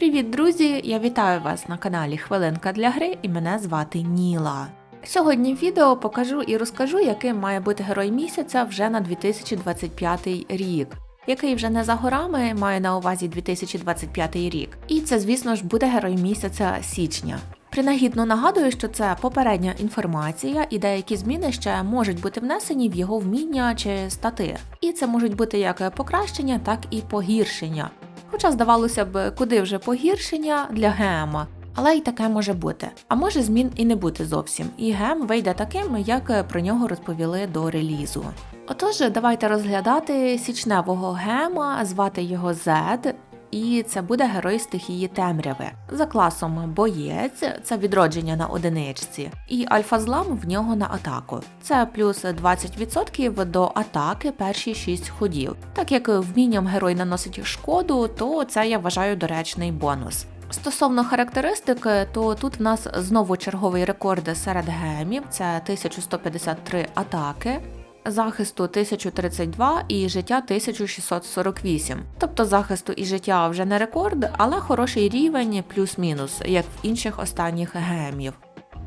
Привіт, друзі! Я вітаю вас на каналі Хвилинка для гри і мене звати Ніла. Сьогодні в відео покажу і розкажу, яким має бути герой місяця вже на 2025 рік. Який вже не за горами, маю на увазі 2025 рік. І це, звісно ж, буде герой місяця січня. Принагідно нагадую, що це попередня інформація, і деякі зміни ще можуть бути внесені в його вміння чи стати. І це можуть бути як покращення, так і погіршення. Хоча здавалося б, куди вже погіршення для гема. Але й таке може бути. А може змін і не бути зовсім. І гем вийде таким, як про нього розповіли до релізу. Отож, давайте розглядати січневого гема, звати його Зед. І це буде герой стихії темряви. За класом боєць, це відродження на одиничці, і альфа-злам в нього на атаку. Це плюс 20% до атаки перші 6 ходів. Так як вмінням герой наносить шкоду, то це я вважаю доречний бонус. Стосовно характеристик, то тут в нас знову черговий рекорд серед гемів це 1153 атаки. Захисту 1032 і життя 1648. Тобто захисту і життя вже не рекорд, але хороший рівень плюс-мінус, як в інших останніх гемів.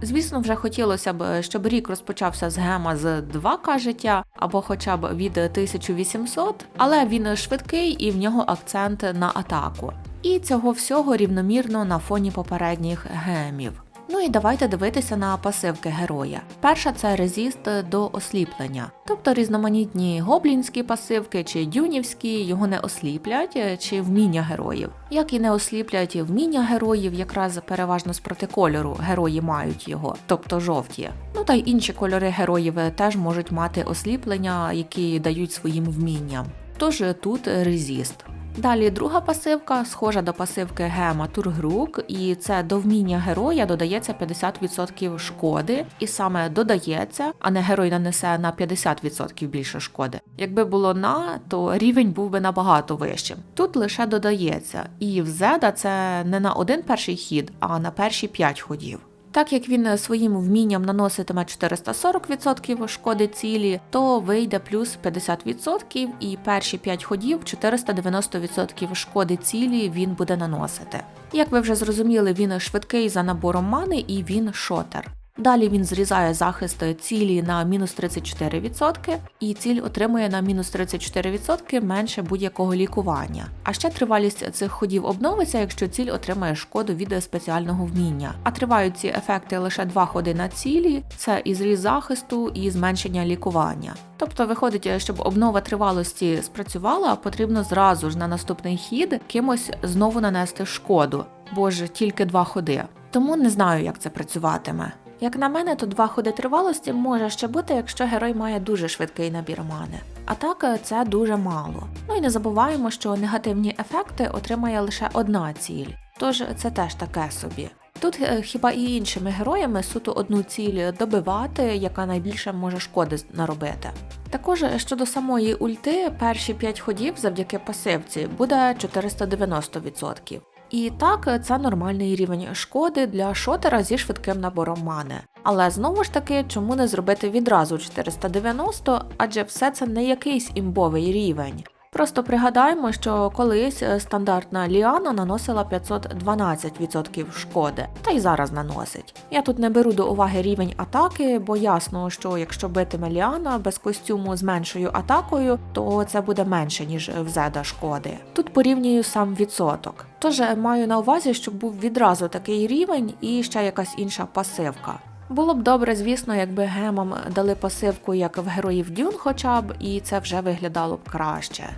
Звісно, вже хотілося б, щоб рік розпочався з гема з 2К життя або хоча б від 1800, але він швидкий і в нього акцент на атаку. І цього всього рівномірно на фоні попередніх гемів. Ну і давайте дивитися на пасивки героя. Перша це резіст до осліплення, тобто різноманітні гоблінські пасивки чи дюнівські його не осліплять, чи вміння героїв. Як і не осліплять вміння героїв, якраз переважно з протикольору герої мають його, тобто жовті. Ну та й інші кольори героїв теж можуть мати осліплення, які дають своїм вмінням. Тож тут резіст. Далі друга пасивка схожа до пасивки Гема Тургрук, і це до вміння героя додається 50% шкоди, і саме додається, а не герой нанесе на 50% більше шкоди. Якби було на, то рівень був би набагато вищим. Тут лише додається, і в Зеда це не на один перший хід, а на перші 5 ходів. Так як він своїм вмінням наноситиме 440% шкоди цілі, то вийде плюс 50% і перші 5 ходів 490% шкоди цілі він буде наносити. Як ви вже зрозуміли, він швидкий за набором мани і він шотер. Далі він зрізає захист цілі на мінус 34%, і ціль отримує на мінус 34% менше будь-якого лікування. А ще тривалість цих ходів обновиться, якщо ціль отримає шкоду від спеціального вміння. А тривають ці ефекти лише два ходи на цілі: це і зріз захисту, і зменшення лікування. Тобто виходить, щоб обнова тривалості спрацювала, потрібно зразу ж на наступний хід кимось знову нанести шкоду, бо ж тільки два ходи. Тому не знаю, як це працюватиме. Як на мене, то два ходи тривалості може ще бути, якщо герой має дуже швидкий набір мани. А так це дуже мало. Ну і не забуваємо, що негативні ефекти отримає лише одна ціль, тож це теж таке собі. Тут е, хіба і іншими героями суто одну ціль добивати, яка найбільше може шкоди наробити. Також щодо самої ульти, перші 5 ходів завдяки пасивці буде 490%. І так, це нормальний рівень шкоди для шотера зі швидким набором мани. Але знову ж таки, чому не зробити відразу 490, адже все це не якийсь імбовий рівень. Просто пригадаємо, що колись стандартна Ліана наносила 512% шкоди, та й зараз наносить. Я тут не беру до уваги рівень атаки, бо ясно, що якщо битиме Ліана без костюму з меншою атакою, то це буде менше, ніж в Зеда шкоди. Тут порівнюю сам відсоток. Тож маю на увазі, щоб був відразу такий рівень і ще якась інша пасивка. Було б добре, звісно, якби гемам дали пасивку, як в героїв Дюн, хоча б, і це вже виглядало б краще.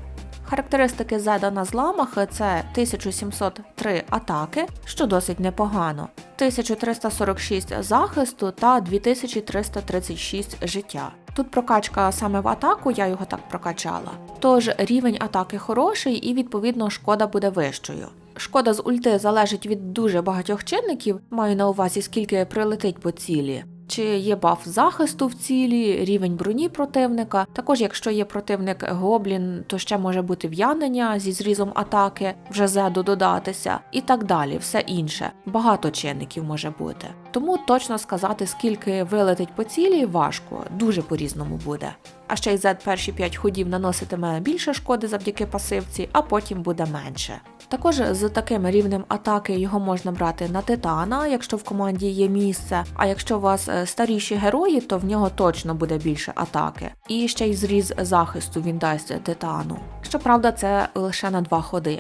Характеристики Зеда на зламах це 1703 атаки, що досить непогано, 1346 захисту та 2336 життя. Тут прокачка саме в атаку, я його так прокачала. Тож рівень атаки хороший і відповідно шкода буде вищою. Шкода з ульти залежить від дуже багатьох чинників, маю на увазі, скільки прилетить по цілі. Чи є баф захисту в цілі, рівень броні противника. Також, якщо є противник гоблін, то ще може бути в'янення зі зрізом атаки, вже зеду додатися, і так далі, все інше. Багато чинників може бути. Тому точно сказати, скільки вилетить по цілі, важко, дуже по-різному буде. А ще й зед перші 5 ходів наноситиме більше шкоди завдяки пасивці, а потім буде менше. Також з таким рівнем атаки його можна брати на титана, якщо в команді є місце. А якщо у вас е, старіші герої, то в нього точно буде більше атаки. І ще й зріз захисту він дасть титану. Щоправда, це лише на два ходи.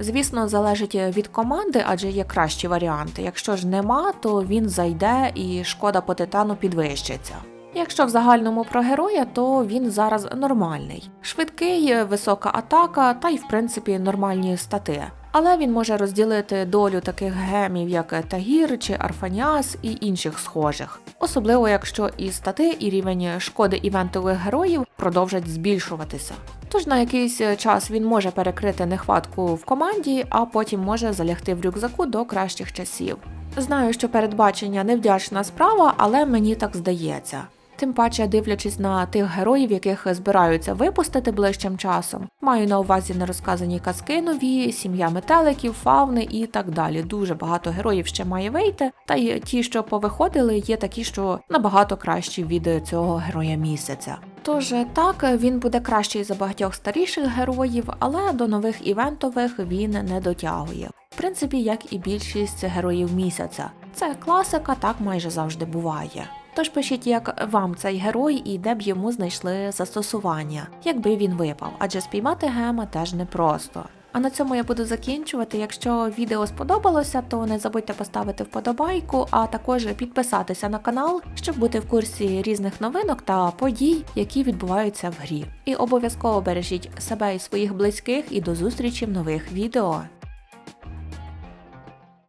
Звісно, залежить від команди, адже є кращі варіанти. Якщо ж нема, то він зайде і шкода по титану підвищиться. Якщо в загальному про героя, то він зараз нормальний. Швидкий, висока атака та й в принципі нормальні стати. Але він може розділити долю таких гемів, як Тагір чи Арфаніас і інших схожих, особливо якщо і стати, і рівень шкоди івентових героїв продовжать збільшуватися. Тож на якийсь час він може перекрити нехватку в команді, а потім може залягти в рюкзаку до кращих часів. Знаю, що передбачення невдячна справа, але мені так здається. Тим паче, дивлячись на тих героїв, яких збираються випустити ближчим часом, маю на увазі нерозказані казки нові, сім'я метеликів, фауни і так далі. Дуже багато героїв ще має вийти. Та й ті, що повиходили, є такі, що набагато кращі від цього героя місяця. Тож так, він буде кращий за багатьох старіших героїв, але до нових івентових він не дотягує. В принципі, як і більшість героїв місяця. Це класика, так майже завжди буває. Тож пишіть, як вам цей герой і де б йому знайшли застосування, якби він випав, адже спіймати гема теж непросто. А на цьому я буду закінчувати. Якщо відео сподобалося, то не забудьте поставити вподобайку, а також підписатися на канал, щоб бути в курсі різних новинок та подій, які відбуваються в грі. І обов'язково бережіть себе і своїх близьких і до зустрічі в нових відео.